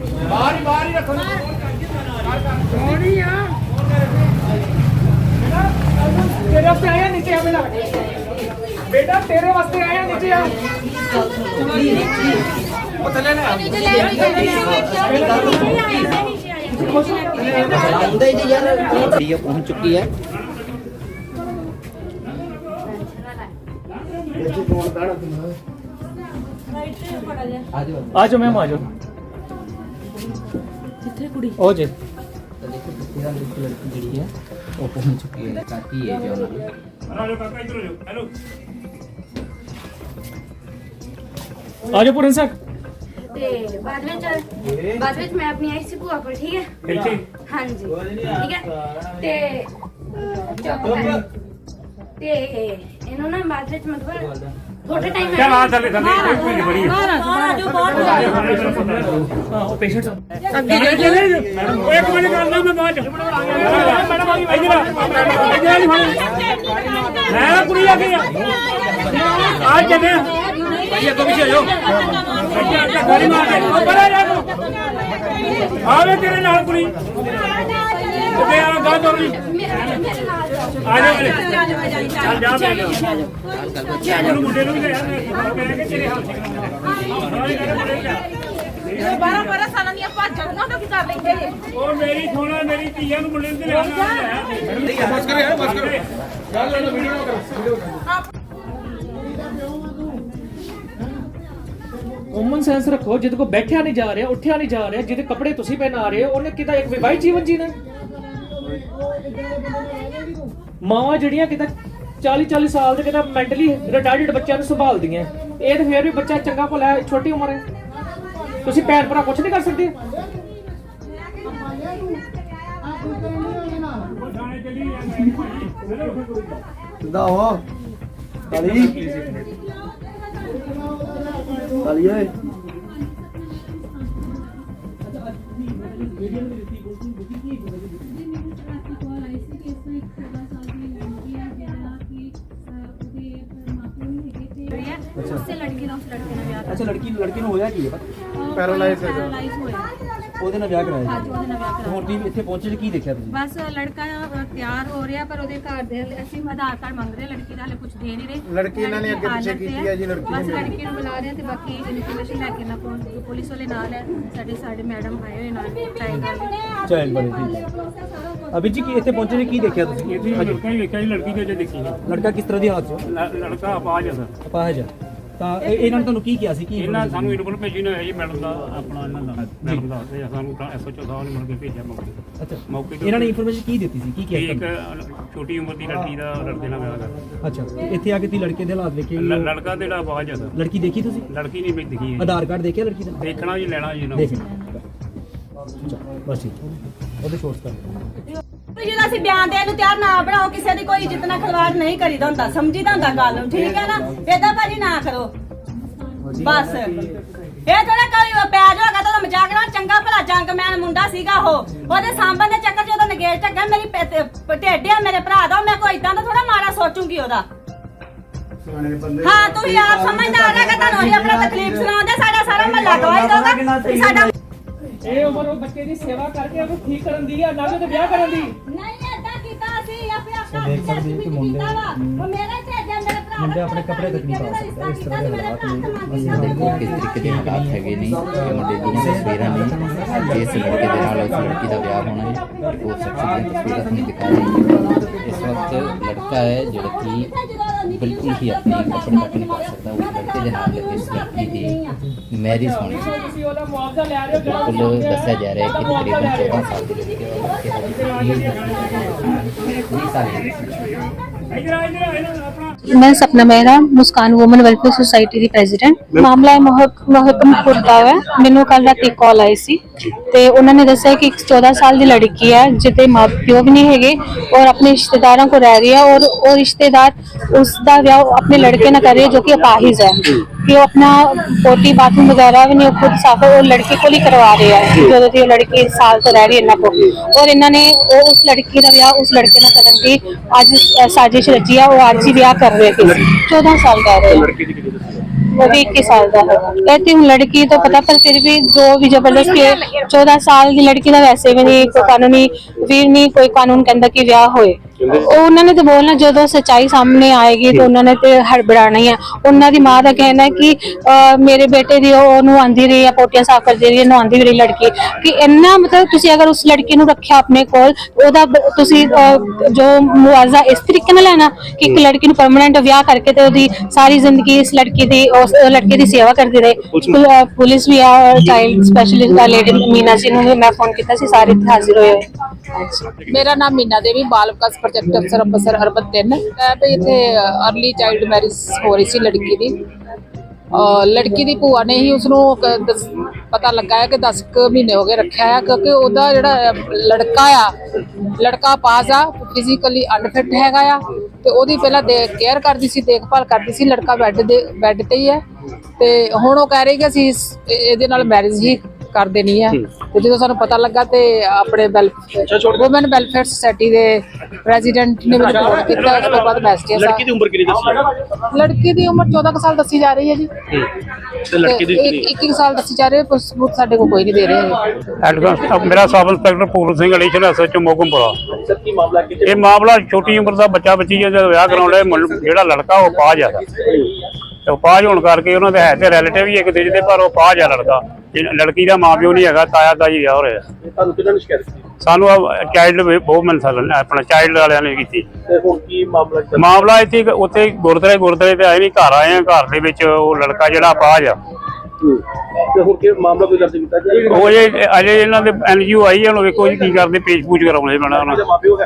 ਬਾਹਰ ਹੀ ਬਾਹਰ ਹੀ ਰੱਖੋ ਸੋਹਣੀ ਆ ਤੇਰੇ ਵਾਸਤੇ ਆਇਆ ਨੀਚੇ ਆ ਮੇਰਾ ਬੇਟਾ ਤੇਰੇ ਵਾਸਤੇ ਆਇਆ ਨੀਚੇ ਆ ਉਹ ਥੱਲੇ ਨਾ ਹੁੰਦਾ ਹੀ ਨਹੀਂ ਯਾਰ ਇਹ ਕਿੱਥੇ ਕੁੜੀ। ਉਹ ਜੇ। ਤਾਂ ਦੇਖੋ ਤੇਰਾ ਲੜਕੀ ਲੜਕੀ ਜਿਹੜੀ ਹੈ ਉਹ ਪਹੁੰਚ ਚੁੱਕੀ ਹੈ ਕਾਕੀ ਹੈ ਜੋ ਉਹਨਾਂ ਦੀ ਆ ਜਾਓ ਪੁਰਨ ਸਾਹਿਬ। ਤੇ ਬਾਅਦ ਵਿੱਚ ਬਾਅਦ ਵਿੱਚ ਮੈਂ ਆਪਣੀ ਆਈ ਸੀ ਭੂਆ ਕੋਲ ਠੀਕ ਹੈ? ਹਾਂਜੀ ਠੀਕ ਹੈ? ਤੇ ਤੇ ਇਹਨੂੰ ਨਾ ਬਾਅਦ ਵਿੱਚ ਮਤਲਬ ਥੋੜੇ ਟਾਈਮ ਚੱਲ ਆ ਥੱਲੇ ਥੱਲੇ ਕੋਈ ਕੋਈ ਬੜੀ ਹਾਂ ਉਹ ਪੇਸ਼ੈਂਟ ਅੱਗੇ ਚਲੇ ਇੱਕ ਮਿੰਟ ਕਰਨਾ ਮੈਂ ਬਾਅਦ ਚ ਮੈਡਮ ਆ ਗਈ ਇਧਰ ਇਧਰ ਆ ਫੜ ਮੈਂ ਕੁੜੀ ਆ ਗਈ ਆ ਆ ਚੱਲੇ ਭਾਈ ਅੱਗੋਂ ਪਿੱਛੇ ਹੋ ਅੱਗੇ ਅੱਗੇ ਗੋਲੀ ਮਾਰ ਦੇ ਉਹ ਪਰੇ ਜਾ ਤੂੰ ਆਵੇ ਤੇਰੇ ਨਾਲ ਕੁੜੀ। ਤੇ ਆ ਗਾ ਤੋਰੀ ਆ ਜਾ ਮੇਰੇ ਚੱਲ ਜਾ ਬੈ ਜਾ ਚੱਲ ਮੁੰਡੇ ਨੂੰ ਵੀ ਲੈ ਆ ਮੈਂ ਕਹਿ ਕੇ ਤੇਰੇ ਹੱਥ ਚ ਬਾਰਾਂ ਬਾਰਾਂ ਸਾਲਾਂ ਦੀਆਂ ਭਾਜਾਂ ਨੂੰ ਤਾਂ ਕੀ ਕਰ ਲੈਂਦੇ ਨੇ ਉਹ ਮੇਰੀ ਥੋੜਾ ਮੇਰੀ ਧੀਆਂ ਨੂੰ ਮੁੰਡੇ ਨੂੰ ਤੇ ਲਿਆਉਣਾ। ਬਸ ਕਰ। ਯਾਰ ਬਸ ਕਰ। ਕਾਮਨ ਸੈਂਸ ਰੱਖੋ ਜਿਹਦੇ ਕੋ ਬੈਠਿਆ ਨਹੀਂ ਜਾ ਰਿਹਾ ਉੱਠਿਆ ਨਹੀਂ ਜਾ ਰਿਹਾ ਜਿਹਦੇ ਕੱਪੜੇ ਤੁਸੀਂ ਪਹਿਨਾ ਰਹੇ ਹੋ ਉਹਨੇ ਕਿਤਾ ਇੱਕ ਵਿਵਾਹਿਤ ਜੀਵਨ ਜੀਣਾ? ਮਾਵਾਂ ਜਿਹੜੀਆਂ ਕਿਤਾ 40 40 ਸਾਲ ਦੇ ਕਿਤਾ ਮੈਂਟਲੀ ਰਿਟਾਰਡਡ ਬੱਚਿਆਂ ਨੂੰ ਸੰਭਾਲਦੀਆਂ। ਇਹ ਤਾਂ ਫੇਰ ਵੀ ਬੱਚਾ ਚੰਗਾ ਭਲਾ ਹੈ ਛੋਟੀ ਉਮਰ ਹੈ। ਤੁਸੀਂ ਭੈਣ ਭਰਾ ਕੁਝ ਨਹੀਂ ਕਰ ਸਕਦੇ? ਕਿੱਦਾਂ ਹੋ? ਕਾਲੀ? ਕਾਲੀ ਓਏ। ਉਸੇ ਲੜਕੀ ਦਾ ਉਸ ਲੜਕੇ ਨਾਲ ਵਿਆਹ ਅੱਛਾ ਲੜਕੀ ਲੜਕੀ ਨੂੰ ਹੋਇਆ ਕੀ ਹੈ ਪਤਾ ਪੈਰਾਲਾਈਜ਼ ਹੋਇਆ। ਉਹਦੇ ਨਾਲ ਵਿਆਹ ਕਰਾਇਆ ਅੱਜ ਉਹਦੇ ਨਾਲ ਵਿਆਹ ਕਰਾਇਆ। ਹੁਣ ਤੁਸੀਂ ਇੱਥੇ ਪਹੁੰਚੇ ਜੀ ਕੀ ਦੇਖਿਆ ਤੁਸੀਂ? ਬਸ ਲੜਕਾ ਅ, ਤਿਆਰ ਹੋ ਰਿਹਾ ਪਰ ਉਹਦੇ ਘਰ ਦੇ ਹਲੇ- ਅਸੀਂ ਆਧਾਰ ਕਾਰਡ ਮੰਗ ਰਹੇ ਲੜਕੀ ਦਾ ਹਲੇ ਕੁਝ ਦੇ ਨਹੀਂ ਰਹੇ। ਲੜਕੀ ਇਹਨਾਂ ਨੇ ਅੱਗੇ ਪਿੱਛੇ ਕੀਤੀ ਹੈ ਜੀ ਲੜਕੀ ਬਸ ਲੜਕੀ ਨੂੰ ਬੁਲਾ ਰਹੇ ਹਾਂ ਤੇ ਬਾਕੀ ਇਨਫੋਰਮੇਸ਼ਨ ਲੈ ਕੇ ਨਾ ਪਹੁੰਚ ਪੁਲਿਸ ਵਾਲੇ ਨਾਲ ਹੈ ਸਾਡੇ ਸਾਡੇ ਮੈਡਮ ਆਏ ਹੋਏ ਨਾਲ ਟਾਈਮ ਨਾਲ। ਚਾਈਲਡ ਬਣੇ ਠੀਕ ਹੈ ਅਭੀ ਜੀ ਕੀ ਇੱਥੇ ਪਹੁੰਚੇ ਜੀ ਕੀ ਦੇਖਿਆ ਤੁਸੀਂ? ਇਹ ਲੜਕਾ ਹੀ ਵੇਖਿਆ ਜੀ ਲੜਕੀ ਤੇ ਜੇ ਦੇਖੀ ਹੈ। ਲੜਕਾ ਕਿਸ ਤਰ੍ਹਾਂ ਦੀ ਹਾਲਤ ਚ? ਲ- ਲੜਕਾ ਆਵਾਜ਼ ਆ ਸਰ। ਅਪਾਹਜ ਹੈ। ਤਾਂ ਇਹ- ਇਹਨਾਂ ਨੇ ਤੁਹਾਨੂੰ ਕੀ ਕਿਹਾ ਸੀ? ਕੀ ਇਹਨਾਂ ਸਾਨੂੰ ਇਨਫੋਰਮੇਸ਼ਨ ਹੈ ਜੀ ਮੈਡਮ ਦਾ। ਆਪਣਾ ਇਹਨਾਂ ਦਾ। ਮੈਡਮ ਦਾ ਤੇ ਸਾਨੂੰ ਤਾਂ ਐਸਓਚਓ ਸਾਹਿਬ ਨੇ ਮੁੜ ਕੇ ਭੇਜਿਆ ਮੌਕੇ ਤੇ। ਅੱਛਾ। ਮੌਕੇ ਤੇ ਇਹਨਾਂ ਨੇ ਇਨਫੋਰਮੇਸ਼ਨ ਕੀ ਦਿੱਤੀ ਸੀ? ਕੀ ਕਿ ਕਿਹਾ ਇੱਕ ਤੁਹਾਨੂੰ? ਛੋਟੀ ਉਮਰ ਦੀ ਲੜਕੀ ਦਾ ਲੜਕੇ ਨਾਲ ਵਿਆਹ ਕਰ ਅੱਛਾ। ਤੇ ਇੱਥੇ ਆ ਕੇ ਤੁਸੀਂ ਲੜਕੇ ਦੇ ਹਾਲਾਤ ਵੇਖੇ ਲ- ਲੜਕਾ ਤੇ ਜਿਹੜਾ ਆਵਾਜ਼ ਆ ਸਰ ਲੜਕੀ ਦੇਖੀ ਤੁਸੀਂ? ਲੜਕੀ ਨਹੀਂ ਮੈਂ ਦਿਖੀ ਹੈ ਆਧਾਰ ਕਾਰਡ ਦੇਖਿਆ ਲੜਕੀ ਦਾ? ਦੇਖਣਾ ਜੀ ਲੈਣਾ ਜੀ ਇਹਨਾਂ ਨੂੰ। ਅੱਛਾ, ਬਸ ਠੀਕ ਉਹਦੇ ਸ਼ੋਰਟਸ ਕਰ ਜਿਹੜਾ ਅਸੀਂ ਬਿਆਨ ਦੇਣ ਨੂੰ ਤਿਆਰ ਨਾ ਬਣਾਓ ਕਿਸੇ ਦੀ ਕੋਈ ਇੱਜ਼ਤ ਨਾਲ ਖਿਲਵਾੜ ਨਹੀਂ ਕਰੀਦਾ ਹੁੰਦਾ। ਸਮਝੀਦਾ ਹੁੰਦਾ ਗੱਲ ਨੂੰ। ਠੀਕ ਹੈ ਨਾ? ਏਦਾਂ ਭਾਜੀ ਨਾ ਕਰੋ। ਬਸ। ਇਹ ਥੋੜਾ ਕੋਈ ਪਿਆਜ ਹੋਗਾ ਤਾਂ ਉਹਦਾ ਮਜ਼ਾਕ ਨਾਲ ਚੰਗਾ ਭਲਾ ਜੰਗਮੈਨ ਮੁੰਡਾ ਸੀਗਾ ਉਹ। ਉਹਦੇ ਸਾਂਭਣ ਦੇ ਚੱਕਰ 'ਚ ਉਹਦਾ ਟੱਗਾ ਮੇਰੀ ਤੇ- ਢਿੱਡ ਆ ਮੇਰੇ ਭਰਾ ਦਾ। ਮੈਂ ਕੋਈ ਇਦਾਂ ਦਾ ਥੋੜਾ ਮਾੜਾ ਸੋਚੂਗੀ ਉਹਦਾ। ਹਾਂ ਤੁਸੀਂ ਆਪ ਸਮਝਦਾਰ ਹੈਗਾ ਤੁਹਾਨੂੰ ਅਸੀਂ ਆਪਣਾ ਤਕਲੀਫ ਸੁਣਾਉਂਦੇ ਸਾਡਾ ਸਾਰਾ ਮਹੱਲਾ ਗਵਾਹੀ ਦਊਗਾ। ਕਿ ਸਾਡਾ ਇਹ ਉਮਰ ਉਹ ਬੱਚੇ ਦੀ ਸੇਵਾ ਕਰਕੇ ਉਹਨੂੰ ਠੀਕ ਕਰਨ ਦੀ ਆ ਨਾ ਕਿ ਉਹਦੇ ਵਿਆਹ ਕਰਨ ਦੀ। ਨਹੀਂ ਏਦਾਂ ਕੀਤਾ ਆਪਣੇ ਆਪ ਦੇਖ ਸਕਦੇ ਕਿ ਮੁੰਡੇ ਉਹ ਮੇਰਾ ਭਰਾ ਮੁੰਡੇ ਆਪਣੇ ਕੱਪੜੇ ਤੱਕ ਨਹੀਂ ਪਾ ਸਕਦੇ ਇਸ ਤਰ੍ਹਾਂ ਦੇ ਹਾਲਾਤ ਨੇ। ਅਸੀਂ ਦੇਖੋ ਕਿਸ ਤਰੀਕੇ ਦੇ ਹਾਲਾਤ ਹੈਗੇ ਨੇ ਇਹ ਮੁੰਡੇ ਦੀਆਂ ਤਸਵੀਰਾਂ ਨੇ। ਇਸ ਲੜਕੇ ਦੇ ਨਾਲ ਉਸ ਲੜਕੀ ਦਾ ਵਿਆਹ ਹੋਣਾ ਹੈ ਉਹ ਸੱਚੀ ਦੀਆਂ ਤਸਵੀਰਾਂ ਤੁਹਾਨੂੰ ਦਿਖਾ ਰਹੀ ਹੈ। ਇਸ ਵਕਤ ਲੜਕਾ ਹੈ ਜਿਹੜਾ ਕਿ ਬਿਲਕੁਲ ਹੀ ਆਪਣੇ ਕੱਪੜੇ ਤੱਕ ਨਹੀਂ ਪਾ ਸਕਦਾ ਉਸ ਲੜਕੇ ਦੇ ਨਾਲ ਇਸ ਲੜਕੀ ਦੀ ਮੈਰਿਜ ਹੋਣੀ ਹੈ। ਤੁਸੀਂ ਉਹਦਾ ਮੁਆਵਜ਼ਾ ਲੈ ਰਹੇ ਹੋ ਜਿਹੜਾ ਬਿਲਕੁਲ ਦੱਸਿਆ ਜਾ ਰਿਹਾ ਹੈ ਕਿ ਤਕਰੀਬਨ 14 ਸਾਲ ਦੀ ਲੜਕੀ ਹੈ। ਔਰ ਲੜਕੇ ਦਾ 20 ਸਾਲ ਦੀ ਇਧਰ ਆ ਇਧਰ ਆ ਇਹਨਾਂ ਆਪਣਾ ਮੈਂ Sapna Mehra, Muskan women welfare society ਦੀ ਪ੍ਰੈਜ਼ੀਡੈਂਟ ਮਾਮਲਾ ਇਹ ਮਹਕ ਦਾ ਹੈ। ਮੈਨੂੰ ਕੱਲ ਰਾਤੀ ਕਾਲ ਆਈ ਸੀ ਤੇ ਉਹਨਾਂ ਨੇ ਦੱਸਿਆ ਕਿ ਇੱਕ 14 ਸਾਲ ਦੀ ਲੜਕੀ ਹੈ, ਜਿਹਦੇ ਮਾਪਿਓ ਵੀ ਨਹੀਂ ਹੈਗੇ ਔਰ ਆਪਣੇ ਰਿਸ਼ਤੇਦਾਰਾਂ ਕੋ ਰਹਿ ਰਹੀ ਹੈ ਔਰ ਉਹ ਰਿਸ਼ਤੇਦਾਰ ਉਸ ਦਾ ਵਿਆਹ ਆਪਣੇ ਲੜਕੇ ਨਾਲ ਕਰ ਰਹੀ ਹੈ ਜੋ ਕਿ ਅਪਾਹਿਜ ਹੈ। ਕਿ ਉਹ ਆਪਣਾ ਪੋਟੀ ਬਾਥਰੂਮ ਵਗੈਰਾ ਵੀ ਨਹੀਂ ਉਹ ਖੁਦ ਸਾਫ਼ ਉਹ ਲੜਕੀ ਕੋਲ ਹੀ ਕਰਵਾ ਰਹੇ ਜਦੋਂ ਦੀ ਉਹ ਲੜਕੀ ਸਾਲ ਤੋਂ ਰਹਿ ਰਹੀ ਇਹਨਾਂ ਕੋਲ। ਔਰ ਇਹਨਾਂ ਨੇ ਉਹ ਉਸ ਲੜਕੀ ਦਾ ਵਿਆਹ ਉਸ ਲੜਕੇ ਨਾਲ ਕਰਨ ਦੀ ਅੱਜ ਸਾਜ਼ਿਸ਼ ਰਚੀ ਆ ਉਹ ਅੱਜ ਹੀ ਵਿਆਹ ਕਰ ਰਹੇ ਸੀ। 14 ਸਾਲ ਦਾ ਹੈ। ਲੜਕੀ ਦੀ ਕਿੰਨੀ ਦੱਸੀ? ਉਹ ਵੀ 21 ਸਾਲ ਦਾ ਹੈ। ਇਹ ਤੇ ਹੁਣ ਲੜਕੀ ਤੋਂ ਪਤਾ ਪਰ ਫਿਰ ਵੀ ਜੋ ਵੀ ਜ਼ਬਰਦਸਤੀ ਹੈ 14 ਸਾਲ ਦੀ ਲੜਕੀ ਦਾ ਵੈਸੇ ਵੀ ਨਹੀਂ ਕੋਈ ਕਾਨੂੰਨੀ ਵੀ ਨਹੀਂ ਕੋਈ ਕਾਨੂੰਨ ਕਹਿੰਦਾ ਕਿ ਉਹਨਾਂ ਨੇ ਤੇ ਬੋਲਣਾ ਜਦੋਂ ਸਚਾਈ ਸਾਹਮਣੇ ਆਏਗੀ ਤਾਂ ਉਹਨਾਂ ਨੇ ਤੇ ਹੜਬੜਾਣਾ ਹੀ ਹੈ ਉਹਨਾਂ ਦੀ ਮਾਂ ਦਾ ਕਹਿਣਾ ਕਿ ਅਹ, ਮੇਰੇ ਬੇਟੇ ਦੀ ਉਹ- ਉਹਨੂੰ ਆਂਦੀ ਰਹੀ ਹੈ ਪੋਟੀਆਂ ਸਾਫ਼ ਕਰਦੀ ਰਹੀ ਹੈ ਨਹਾਉਂਦੀ ਵੀ ਰਹੀ ਲੜਕੀ। ਕਿ ਇੰਨਾ ਮਤਲਬ ਤੁਸੀਂ ਅਗਰ ਉਸ ਲੜਕੀ ਨੂੰ ਰੱਖਿਆ ਆਪਣੇ ਕੋਲ ਉਹਦਾ ਬ- ਤੁਸੀਂ ਅਹ, ਜੋ ਮੁਆਵਜ਼ਾ ਇਸ ਤਰੀਕੇ ਨਾਲ ਲੈਣਾ ਕਿ ਇੱਕ ਲੜਕੀ ਨੂੰ ਪਰਮਨੈਂਟ ਵਿਆਹ ਕਰਕੇ ਤੇ ਉਹਦੀ ਸਾਰੀ ਜ਼ਿੰਦਗੀ ਇਸ ਲੜਕੀ ਦੀ ਉਸ ਲੜਕੇ ਦੀ ਸੇਵਾ ਕਰਦੀ ਰਹੇ। ਪੁਲ- ਅਹ, ਪੁਲਿਸ ਵੀ ਆ child specialist lady Meena ji ਨੂੰ ਵੀ ਮੈਂ ਫੋਨ ਕੀਤਾ ਸੀ ਸਾਰੇ ਇੱਥੇ ਹਾਜ਼ਰ ਹੋਏ ਹੋਏ। ਮੇਰਾ ਨਾਮ ਮੀਨਾ ਦੇਵੀ, ਬਾਲ ਵਿਕਾਸ ਪ੍ਰੋਜੈਕਟ ਅਫਸਰ ਅੰਮ੍ਰਿਤਸਰ ਅਰਬਨ 3 ਮੈਂ ਵੀ ਇੱਥੇ ਅਰਲੀ ਚਾਈਲਡ ਮੈਰਿਜ ਹੋ ਰਹੀ ਸੀ ਲੜਕੀ ਦੀ। ਲੜਕੀ ਦੀ ਭੂਆ ਨੇ ਹੀ ਉਸ ਨੂੰ ਪਤਾ ਲੱਗਾ ਹੈ ਕਿ 10 ਕੁ ਮਹੀਨੇ ਹੋ ਗਏ ਰੱਖਿਆ ਹੈ, ਕਿਉਂਕਿ ਉਹਦਾ ਜਿਹੜਾ ਲੜਕਾ ਆ, ਲੜਕਾ ਪਾਸ ਆ ਫਿਜ਼ੀਕਲੀ ਅਨਫਿਟ ਹੈਗਾ ਆ ਤੇ ਉਹਦੀ ਪਹਿਲਾਂ ਕੇਅਰ ਕਰਦੀ ਸੀ, ਦੇਖਭਾਲ ਕਰਦੀ ਸੀ, ਲੜਕਾ ਬੈੱਡ ਦੇ ਬੈੱਡ ਤੇ ਹੀ ਹੈ। ਤੇ ਹੁਣ ਉਹ ਕਹਿ ਰਹੀ ਕਿ ਅਸੀਂ ਇਹਦੇ ਨਾਲ ਮੈਰਿਜ ਹੀ ਕਰ ਦੇਣੀ ਹੈ। ਤੇ ਜਦੋਂ ਸਾਨੂੰ ਪਤਾ ਲੱਗਾ ਤੇ ਆਪਣੇ ਵੈਲ ਵੂਮਨ ਵੈਲਫੇਅਰ ਸੁਸਾਇਟੀ ਦੇ ਪ੍ਰੈਜ਼ੀਡੈਂਟ ਨੇ ਮੈਨੂੰ ਫੋਨ ਕੀਤਾ ਉਸ ਤੋਂ ਬਾਅਦ ਮੈਸੇਜ ਲੜਕੀ ਦੀ ਉਮਰ ਕਿੰਨੀ ਦੱਸੀ? ਲੜਕੀ ਦੀ ਉਮਰ 14 ਕੁ ਸਾਲ ਦੱਸੀ ਜਾ ਰਹੀ ਹੈ ਜੀ। ਤੇ ਲੜਕੀ ਦੀ ਤੇ ਕਿੰਨੀ? ਇੱਕ- ਇੱਕ ਇੱਕ ਸਾਲ ਦੱਸੀ ਜਾ ਰਹੀ ਹੈ ਪਰ ਸਬੂਤ ਸਾਡੇ ਕੋਲ ਕੋਈ ਨਹੀਂ ਦੇ ਰਹੇ ਐਡਵਾਂਸ ਮੇਰਾ ਸਬ ਇੰਸਪੈਕਟਰ ਪੂਰਨ ਸਿੰਘ ਅਲੀਸ਼ਨ ਐਸਐਚਓ ਮੋਗਮਪੁਰਾ ਸਰ ਕੀ ਮਾਮਲਾ ਕੀ ਇਹ ਮਾਮਲਾ ਛੋਟੀ ਉਮਰ ਦਾ ਬੱਚਾ ਬੱਚੀ ਜਦੋਂ ਵਿਆਹ ਕਰਾਉਣ ਦਾ ਜਿਹੜਾ ਲੜਕਾ ਉਹ ਪਾਜ ਆ। ਤੇ ਉਹ ਪਾਜ ਹੋਣ ਕਰਕੇ ਉਹਨਾਂ ਦੇ ਹੈ ਤੇ ਰਿਲੇਟਿਵ ਹੀ ਇੱਕ ਦੂਜੇ ਦੇ ਪਰ ਉਹ ਪਾਜ ਆ ਲੜਕਾ। ਇਹ ਲੜਕੀ ਦਾ ਮਾਂ ਪਿਓ ਨਹੀਂ ਹੈਗਾ ਤਾਇਆ ਤਾਈ ਵਿਆਹ ਹੋ ਰਿਹਾ। ਤੁਹਾਨੂੰ ਕਿਹਨਾਂ ਨੇ ਸ਼ਿਕਾਇਤ ਕੀਤੀ? ਸਾਨੂੰ ਚਾਈਲਡ ਬਹੁਤ ਸਾਲ ਆਪਣਾ ਚਾਈਲਡ ਵਾਲਿਆਂ ਨੇ ਕੀਤੀ। ਤੇ ਹੁਣ ਕੀ ਮਾਮਲਾ ਚੱਲ ਮਾਮਲਾ ਇੱਥੇ ਇੱਕ- ਉੱਥੇ ਗੁਰਦੁਆਰੇ ਗੁਰਦੁਆਰੇ ਤੇ ਆਏ ਨਹੀਂ ਘਰ ਆਏ ਆ ਘਰ ਦੇ ਵਿੱਚ ਉਹ ਲੜਕਾ ਜਿਹੜਾ ਪਾਜ ਆ। ਤੇ ਹੁਣ ਕੀ ਮਾਮਲਾ ਕੋਈ ਦਰਜ ਕੀਤਾ ਜੀ ਉਹ ਜੇ ਅਜੇ ਇਹਨਾਂ ਦੇ ਐਨਜੀਓ ਆਈ ਆ ਹੁਣ ਵੇਖੋ ਜੀ ਕੀ ਕਰਦੇ ਪੇਸ਼ ਪੂਛ ਕਰਾਉਣੇ ਪੈਣਾ ਉਹਨਾਂ ਮਾਪਿਓ